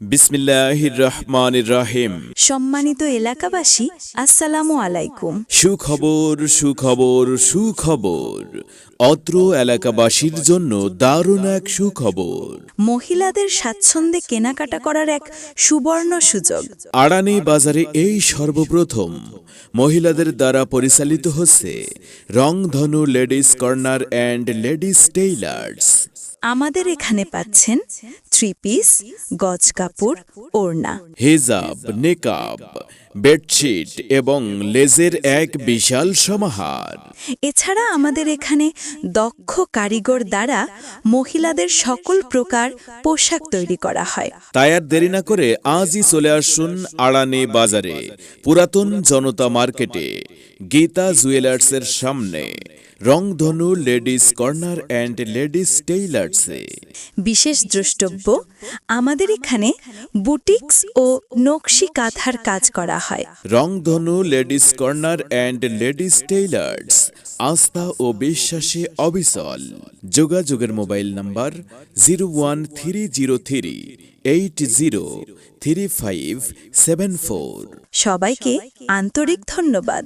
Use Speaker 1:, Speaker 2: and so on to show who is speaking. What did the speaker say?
Speaker 1: বিসমিল্লাহির রহমানির রহিম।
Speaker 2: সম্মানিত এলাকাবাসী আসসালামু আলাইকুম।
Speaker 1: সুখবর সুখবর সুখবর। অত্র এলাকাবাসীর জন্য দারুণ এক সুখবর।
Speaker 2: মহিলাদের স্বাচ্ছন্দ্যে কেনাকাটা করার এক সুবর্ণ সুযোগ।
Speaker 1: আড়ানি বাজারে এই সর্বপ্রথম। মহিলাদের দ্বারা পরিচালিত হচ্ছে Rongdhonu ladies corner and ladies tailors.
Speaker 2: আমাদের এখানে পাচ্ছেন থ্রি পিস গজ কাপড় ওড়না।
Speaker 1: হেজাব নেকাব। বেডশিট এবং লেজের এক বিশাল সমাহার।
Speaker 2: এছাড়া আমাদের এখানে দক্ষ কারিগর দ্বারা মহিলাদের সকল প্রকার পোশাক তৈরি করা হয়।
Speaker 1: তাই আর দেরি না করে আজই চলে আসুন আড়ানে বাজারে পুরাতন জনতা মার্কেটে গীতা জুয়েলার্সের সামনে Rongdhonu ladies corner and ladies টেইলার্সে।
Speaker 2: বিশেষ দ্রষ্টব্য আমাদের এখানে বুটিক্স ও নকশি কাঁথার কাজ করা হয়।
Speaker 1: Rongdhonu ladies corner and ladies tailors আস্থা ও বিশ্বাসে অবিচল। যোগাযোগের mobile number zero one three zero three eight zero three five seven four.
Speaker 2: সবাইকে আন্তরিক ধন্যবাদ।